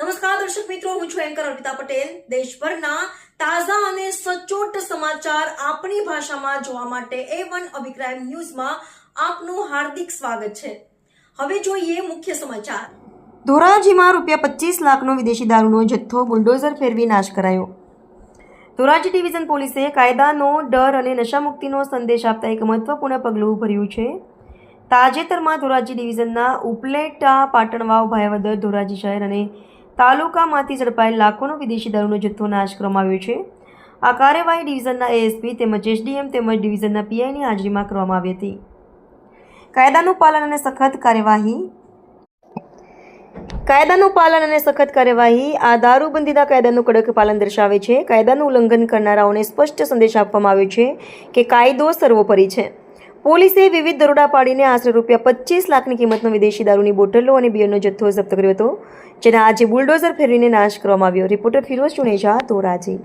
નમસ્કાર, દર્શક મિત્રો, હું છું એન્કર અર્પિતા પટેલ. દેશભરના તાજા અને સચોટ સમાચાર આપણી ભાષામાં જોવા માટે એ વન અભિપ્રાય ન્યૂઝમાં આપનું હાર્દિક સ્વાગત છે. હવે જોઈએ મુખ્ય સમાચાર. ધોરાજીમાં રૂપિયા પચીસ લાખનો વિદેશી દારૂનો જથ્થો બુલડોઝર ફેરવી નાશ કરાયો. ધોરાજી ડિવિઝન પોલીસે કાયદાનો ડર અને નશામુક્તિનો સંદેશ આપતા એક મહત્વપૂર્ણ પગલું ભર્યું છે. તાજેતરમાં ધોરાજી ડિવિઝનના ઉપલેટા પાટણવાવ ભાયાવદર ધોરાજી શહેર અને તાલુકામાંથી ઝડપાયેલ લાખોનો વિદેશી દારૂનો જથ્થો નાશ કરવામાં આવ્યો છે. આ કાર્યવાહી ડિવિઝનના એએસપી તેમજ એસડીએમ તેમજ ડિવિઝનના પીઆઈની હાજરીમાં કરવામાં આવી હતી. કાયદાનું પાલન અને સખત કાર્યવાહી કાયદાનું પાલન અને સખત કાર્યવાહી આ દારૂબંધીના કાયદાનું કડક પાલન દર્શાવે છે. કાયદાનું ઉલ્લંઘન કરનારાઓને સ્પષ્ટ સંદેશ આપવામાં આવ્યો છે કે કાયદો સર્વોપરી છે. પોલીસે વિવિધ દરોડા પાડીને આશરે રૂપિયા પચીસ લાખની કિંમતનો વિદેશી દારૂની બોટલો અને બિયરનો જથ્થો જપ્ત કર્યો હતો, જેના આજે બુલડોઝર ફેરવીને નાશ કરવામાં આવ્યો. રિપોર્ટર ફિરોઝ ચુનેજા, ધોરાજી.